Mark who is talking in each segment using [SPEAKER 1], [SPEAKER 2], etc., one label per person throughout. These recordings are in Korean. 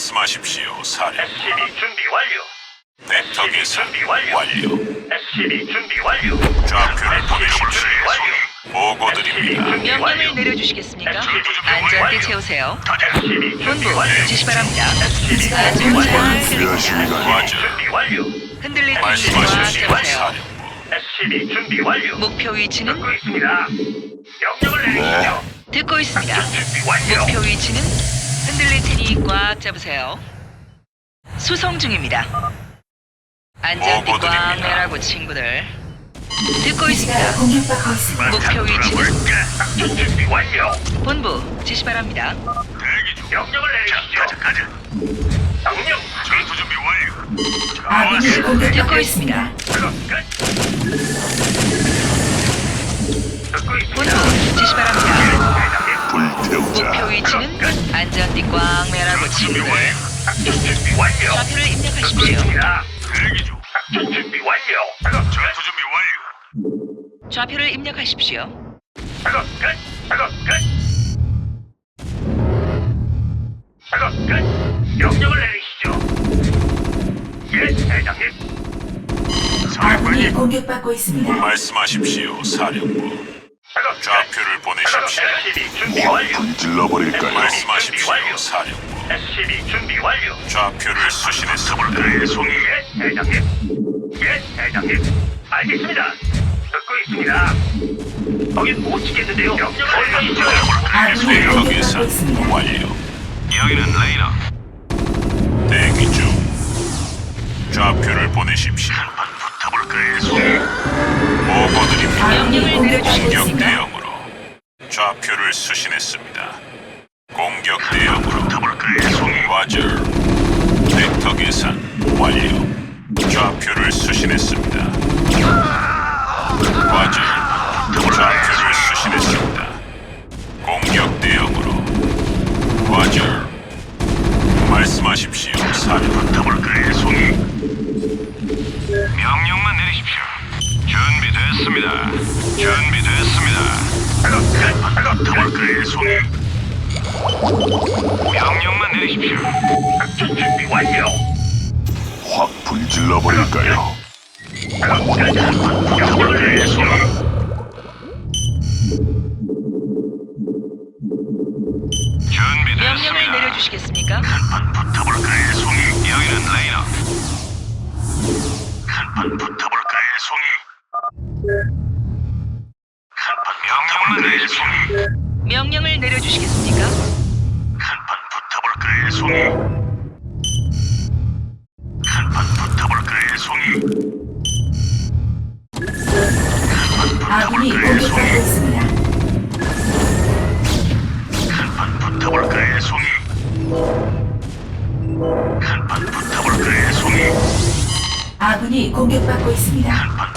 [SPEAKER 1] 말씀하십시오, 사령.
[SPEAKER 2] SCB 준비 완료.
[SPEAKER 1] 벡터 계산
[SPEAKER 2] 준비 완료.
[SPEAKER 1] 완료.
[SPEAKER 2] SCB 준비 완료.
[SPEAKER 1] 좌표를 보내십시오.
[SPEAKER 2] 준비 완료.
[SPEAKER 1] 보고 드립니다.
[SPEAKER 3] 명령을 내려주시겠습니까? 안전띠 채우세요.
[SPEAKER 2] SCB 준비
[SPEAKER 3] 본부
[SPEAKER 2] 완료.
[SPEAKER 3] 지시 바랍니다. 아,
[SPEAKER 2] 준비
[SPEAKER 3] 잘
[SPEAKER 2] 완료.
[SPEAKER 3] 들립니다.
[SPEAKER 2] 준비 완료.
[SPEAKER 3] 테니 꽉
[SPEAKER 1] 말씀하십시오,
[SPEAKER 3] 잡으세요.
[SPEAKER 1] 사령부.
[SPEAKER 2] SCB 준비 완료.
[SPEAKER 3] 목표 위치는
[SPEAKER 2] 듣고 있습니다. 명령을 내리시죠.
[SPEAKER 3] 듣고 있습니다.
[SPEAKER 2] 준비 완료.
[SPEAKER 3] 목표 위치는 테니 꽉 잡으세요. 수송 중입니다. 안전띠
[SPEAKER 1] 보고
[SPEAKER 3] 꽉
[SPEAKER 1] 드립니다.
[SPEAKER 3] 매라고 친구들. 듣고 있습니다.
[SPEAKER 4] 공격받고 있습니다.
[SPEAKER 3] 목표?
[SPEAKER 2] 작전 준비 완료.
[SPEAKER 3] 본부 지시 바랍니다.
[SPEAKER 2] 대기 중. 명령을 내리시죠. 가자, 가자. 명령. 전투 준비 완료.
[SPEAKER 4] 아군이
[SPEAKER 3] 듣고
[SPEAKER 4] 공격받고
[SPEAKER 3] 있습니다.
[SPEAKER 4] 있습니다.
[SPEAKER 2] 끝. 듣고
[SPEAKER 3] 본부
[SPEAKER 2] 있습니다.
[SPEAKER 3] 지시 바랍니다. 목표 위치는 안전띠 꽉 매라고 친구들. 좌표를 입력하십시오. 좌표를 입력하십시오.
[SPEAKER 2] 명령을 내리시죠. 예, 대장님.
[SPEAKER 4] 아군이 공격받고 있습니다.
[SPEAKER 1] 말씀하십시오, 사령부. 좌표를 보내십시오.
[SPEAKER 2] SCB 준비 완료.
[SPEAKER 1] 불질러 버릴까요? 말씀하십시오, 사령부.
[SPEAKER 2] SCB 준비 완료.
[SPEAKER 1] 좌표를 수신했습니다.
[SPEAKER 2] 그의 송이 예, 대장님. 예, 대장님. 알겠습니다. 듣고 있습니다. 거긴 못 지켰는데요. 명령을.
[SPEAKER 4] 아군이 공격받고
[SPEAKER 1] 계산
[SPEAKER 4] 있습니다.
[SPEAKER 1] 완료.
[SPEAKER 2] 여기는 레이너.
[SPEAKER 1] 대기 중. 좌표를 보내십시오.
[SPEAKER 2] 한번 붙어볼 그의 송이.
[SPEAKER 1] 보고 드립니다.
[SPEAKER 3] 명령을
[SPEAKER 4] 공격받고
[SPEAKER 3] 내려주시겠습니까?
[SPEAKER 1] 공격. 대형으로 좌표를 수신했습니다. 공격 대형으로. 과절 벡터 계산 완료. 좌표를 수신했습니다. 과절 좌표를 수신했습니다. 공격 대형으로 과절 말씀하십시오. 사령
[SPEAKER 2] 붙어볼 그의 송이. 명령만 내리십시오. 준비됐습니다. 준비됐습니다. 그의 송이. 명령만 내리십시오. 작전 준비 완료.
[SPEAKER 1] 확 불질러 버릴까요?
[SPEAKER 2] 그의 송이. 준비됐습니다.
[SPEAKER 3] 명령을 내려주시겠습니까?
[SPEAKER 2] 한판 붙어볼 그의 송이. 여기는 레이너. 한판 붙어볼 그의 송이. 한판 명령만 내릴 송이.
[SPEAKER 3] 명령을 내려주시겠습니까?
[SPEAKER 2] 한판 붙어볼 그의 송이. 한판 붙어볼 그의 송이.
[SPEAKER 4] 아군이 공격받고 있습니다.
[SPEAKER 2] 한판 붙어볼 그의 송이. 한판 붙어볼 그의 송이.
[SPEAKER 4] 아군이 공격받고 있습니다.
[SPEAKER 2] 한판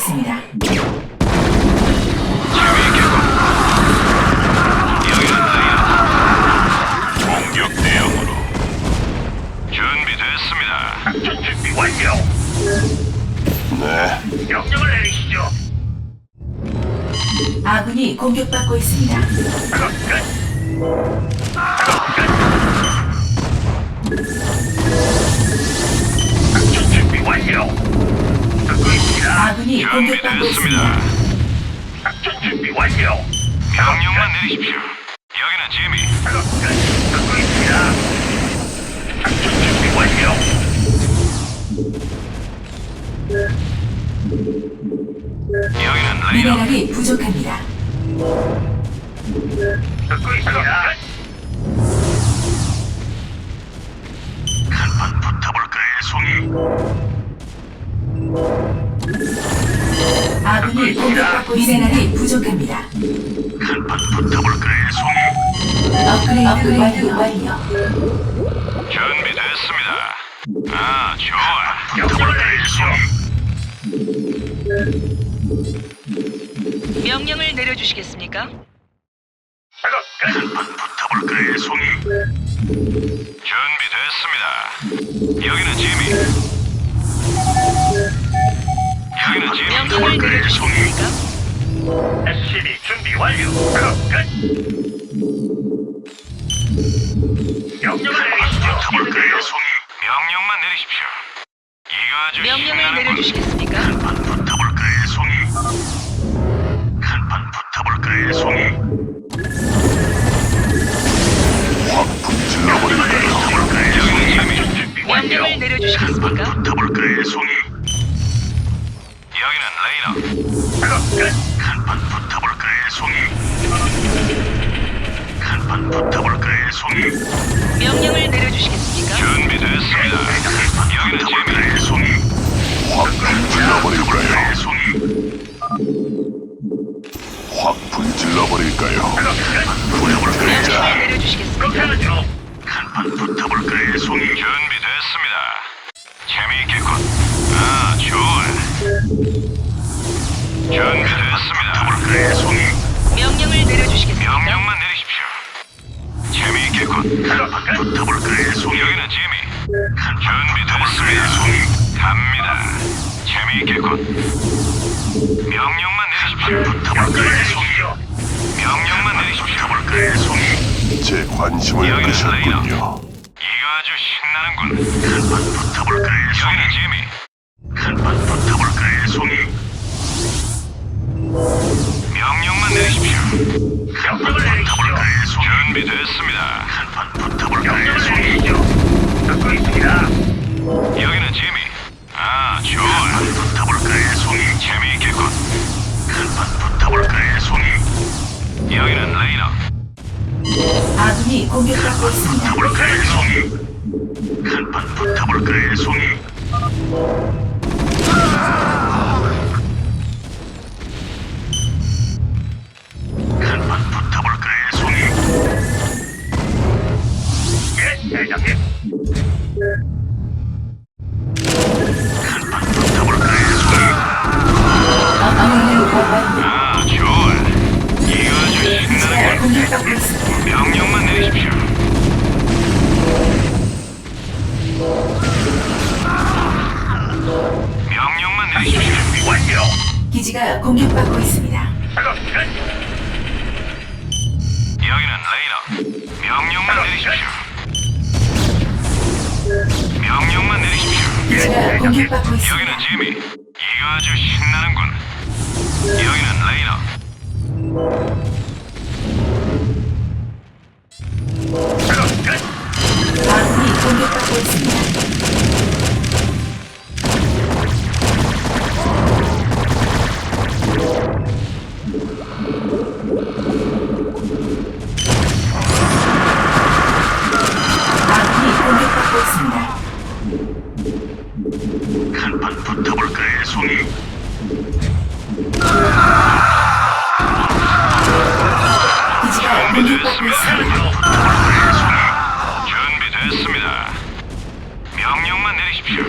[SPEAKER 1] 대응으로.
[SPEAKER 2] 레이너.
[SPEAKER 1] 공격 대형으로
[SPEAKER 2] 준비됐습니다. 작전 준비 완료.
[SPEAKER 1] 네
[SPEAKER 2] 명령을 내리시죠.
[SPEAKER 4] 아군이 공격받고 있습니다.
[SPEAKER 2] 작업 끝. 작업 끝. 작전 준비 완료.
[SPEAKER 4] 아군이 공격받고 있습니다.
[SPEAKER 2] 준비됐습니다. 작전 준비 완료. 명령만 내리십시오. 여기는 지미. 작업 끝. 듣고 있습니다. 작전 준비 완료. 여기는 레이너.
[SPEAKER 4] 미네랄이 부족합니다.
[SPEAKER 2] 듣고 있습니다. 한판 붙어볼 그의 송이.
[SPEAKER 4] 아군이 공격받고 미네랄이 부족합니다.
[SPEAKER 2] 한판 붙어볼 그의 송이.
[SPEAKER 4] 업그레이드 완료.
[SPEAKER 2] 준비됐습니다. 아, 좋아. 붙어볼 그의 송이.
[SPEAKER 3] 명령을 내려주시겠습니까?
[SPEAKER 2] 한판 붙어볼 붙어볼까요, 송이? 준비됐습니다. 여기는 지미.
[SPEAKER 3] 명령을 내려주시겠습니까?
[SPEAKER 5] SCB 준비 완료. 작업 끝. 명령을 내리시죠.
[SPEAKER 2] 붙어볼까요, 송이? 명령만 내리십시오. 이거 아주
[SPEAKER 3] 명령을
[SPEAKER 2] 신나는
[SPEAKER 3] 내려주시겠습니까?
[SPEAKER 2] 한판 붙어볼까요, 송이? 한판 붙어볼까요, 송이? 확 불질러버릴까요? 여기는 지미.
[SPEAKER 5] 준비 완료.
[SPEAKER 3] 명령을 내려주시겠습니까?
[SPEAKER 2] 붙어볼까요, 송이? 여기는
[SPEAKER 5] 끝.
[SPEAKER 2] 한판 붙어볼까요, 송이? 한판 붙어볼까요, 송이?
[SPEAKER 3] 명령을 내려주시겠습니까?
[SPEAKER 2] 준비됐습니다. 여기는 지미. 송이. 확 불질러버릴까요, 송이? 확 불질러버릴까요? 붙어볼까요,
[SPEAKER 6] 제 관심을
[SPEAKER 2] 여기는
[SPEAKER 6] 끄셨군요.
[SPEAKER 2] 이거 아주 신나는군. 한판 붙어볼까요, 송이? 여기는 지미. 한판 붙어볼까요, 송이? 명령만 내리십시오.
[SPEAKER 5] 명령을 내리시죠.
[SPEAKER 2] 붙어볼까요, 송이? 준비됐습니다. 한판 붙어볼까요, 송이?
[SPEAKER 5] 듣고 있습니다.
[SPEAKER 2] 여기는 지미. 아, 좋아. 한판 붙어볼까요, 송이? 재미있겠군. 한판
[SPEAKER 4] 공격받고 있습니다.
[SPEAKER 2] 붙어볼까요, 송이? 한판 붙어볼까요, 송이? 지미. 이거 아주 신나는군. 여기는 레이너.
[SPEAKER 4] 아군이 공격받고 있습니다. 아군이 공격받고 있습니다.
[SPEAKER 2] 한판 붙어볼까요, 송이?
[SPEAKER 4] 기지가 공격받고 있습니다.
[SPEAKER 2] 붙어볼까요, 송이? 준비됐습니다. 명령만 내리십시오.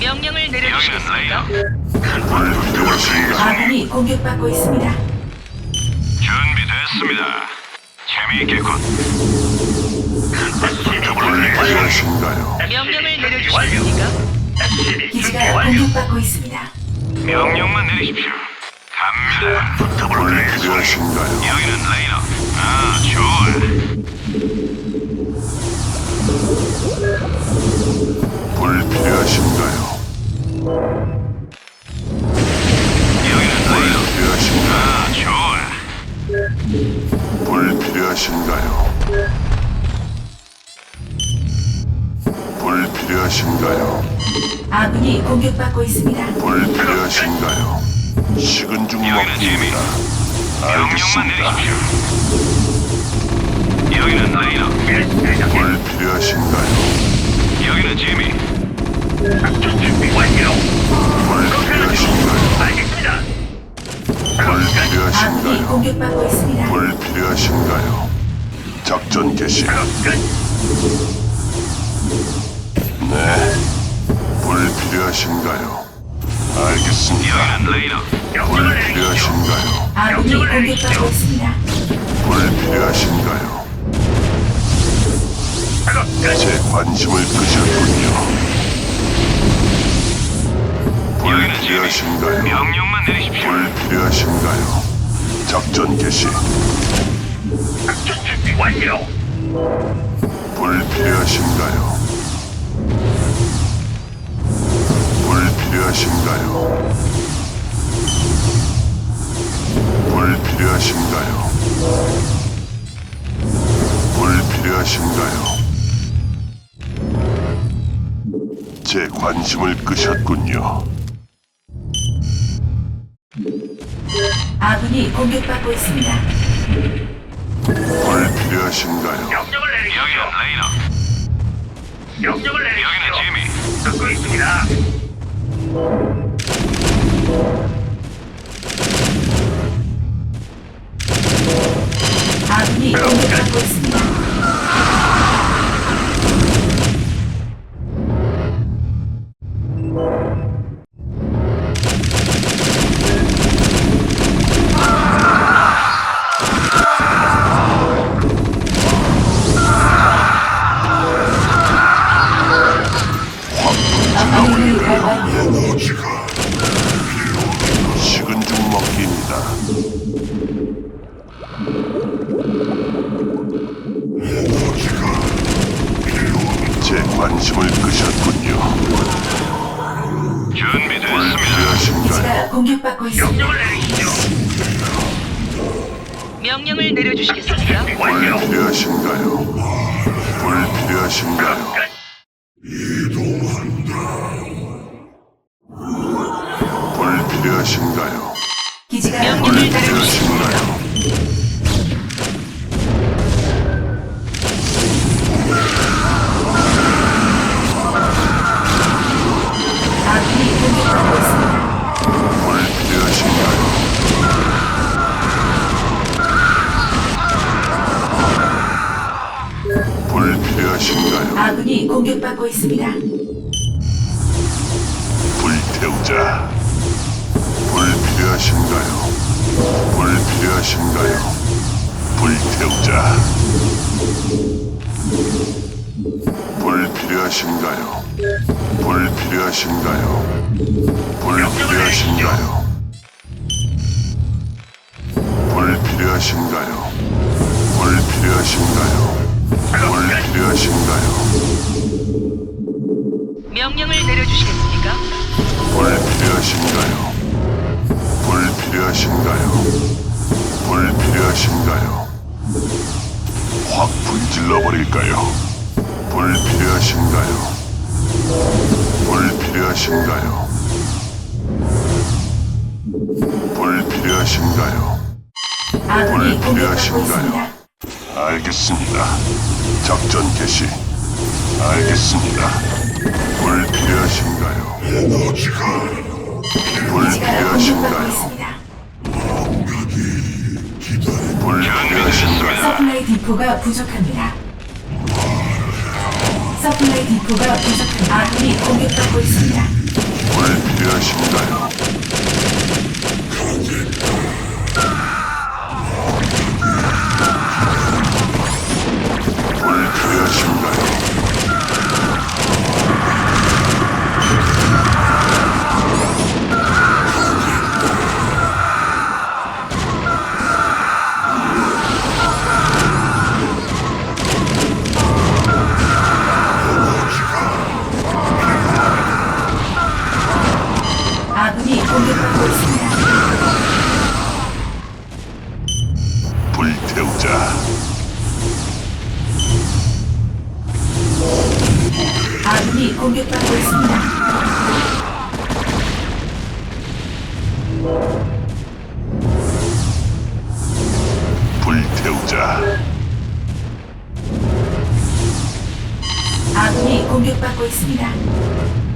[SPEAKER 3] 명령을
[SPEAKER 2] 여기는
[SPEAKER 3] 내려주시겠습니까?
[SPEAKER 2] 레이너. 한판 붙어볼까요, 송이?
[SPEAKER 4] 아군이 공격받고 있습니다.
[SPEAKER 2] 준비됐습니다. 재미있겠군. 한판 붙어볼까요, 송이?
[SPEAKER 6] 무엇인가요?
[SPEAKER 3] 명령을 내려주시겠습니까?
[SPEAKER 5] SCB 준비
[SPEAKER 4] 기지가
[SPEAKER 5] 완료.
[SPEAKER 4] 공격받고 있습니다.
[SPEAKER 2] 명령만 내리십시오. 갑니다. 붙어볼까요, 송이?
[SPEAKER 6] 무엇인가요?
[SPEAKER 2] 여기는 레이너. 아, 좋아.
[SPEAKER 6] 불 필요하신가요?
[SPEAKER 2] 여기는 레이너.
[SPEAKER 6] 필요하신가요?
[SPEAKER 2] 아, 좋아.
[SPEAKER 6] 불 필요하신가요? 불 필요하신가요?
[SPEAKER 4] 아군이 공격받고 있습니다.
[SPEAKER 6] 불 필요하신가요? 식은 죽
[SPEAKER 2] 여기는. 명령만
[SPEAKER 6] 알겠습니다.
[SPEAKER 2] 내리십시오. 여기는 레이너.
[SPEAKER 5] 예, 대장님.
[SPEAKER 6] 불 필요하신가요?
[SPEAKER 2] 여기는 지미.
[SPEAKER 5] 작전 준비 완료.
[SPEAKER 6] 불 필요하신가요?
[SPEAKER 5] 알겠습니다.
[SPEAKER 6] 불
[SPEAKER 4] 아군이
[SPEAKER 6] 필요하신가요?
[SPEAKER 4] 공격받고 있습니다.
[SPEAKER 6] 불 필요하신가요? 작전 개시.
[SPEAKER 5] 끝.
[SPEAKER 6] 네. 불 필요하신가요? 알겠습니다.
[SPEAKER 2] 여기는 레이너.
[SPEAKER 5] 명령을
[SPEAKER 6] 불
[SPEAKER 5] 내리시죠.
[SPEAKER 6] 필요하신가요?
[SPEAKER 4] 아군이 공격받고 있습니다.
[SPEAKER 6] 불필요하신가요?
[SPEAKER 2] 작업 끝.
[SPEAKER 6] 제 관심을 끄셨군요.
[SPEAKER 1] 여기는 지미.
[SPEAKER 6] 불필요하신가요?
[SPEAKER 1] 명령만 내리십시오.
[SPEAKER 6] 불필요하신가요? 작전 개시.
[SPEAKER 2] 작전 준비 완료.
[SPEAKER 6] 불필요하신가요? 불필요하신가요? 불필요하신가요? 불필요하신가요? 제 관심을 끄셨군요.
[SPEAKER 4] 아군이 공격받고 있습니다.
[SPEAKER 6] 불필요하신가요?
[SPEAKER 2] 명령을 내리시죠.
[SPEAKER 1] 여기는 레이너.
[SPEAKER 2] 명령을
[SPEAKER 1] 여기는
[SPEAKER 2] 내리시죠.
[SPEAKER 1] 지미.
[SPEAKER 2] 듣고 있습니다.
[SPEAKER 4] 아군이 공격받고 있습니다. 공격받고 있습니다.
[SPEAKER 2] 명령을 내리시죠.
[SPEAKER 3] 명령을 내려주시겠습니까?
[SPEAKER 2] 완료.
[SPEAKER 6] 불필요하신가요? 불 필요하신가요?
[SPEAKER 4] 공격받고 있습니다.
[SPEAKER 6] 불태우자. 불필요하신가요? 불필요하신가요? 불태우자. 불필요하신가요? 불필요하신가요? 불필요하신가요? 불필요하신가요? 불필요하신가요? 불필요하신가요?
[SPEAKER 3] 명령을 내려주시겠습니까?
[SPEAKER 6] 불필요하신가요? 불필요하신가요? 불필요하신가요? 확 불질러 버릴까요? 불필요하신가요? 불필요하신가요? 불필요하신가요? 불필요하신가요? 알겠습니다. 작전 개시. 알겠습니다. 불필요하신가요?
[SPEAKER 4] 기지가 공격받고
[SPEAKER 6] 불필요하신가요?
[SPEAKER 4] 있습니다.
[SPEAKER 6] 불필요하신가요?
[SPEAKER 4] 서플라이 디포가 부족합니다. 서플라이 디포가 부족합니다. 아군이 공격받고 있습니다.
[SPEAKER 6] 불필요하신가요? 불필요하신가요?
[SPEAKER 4] 공격받고 있습니다.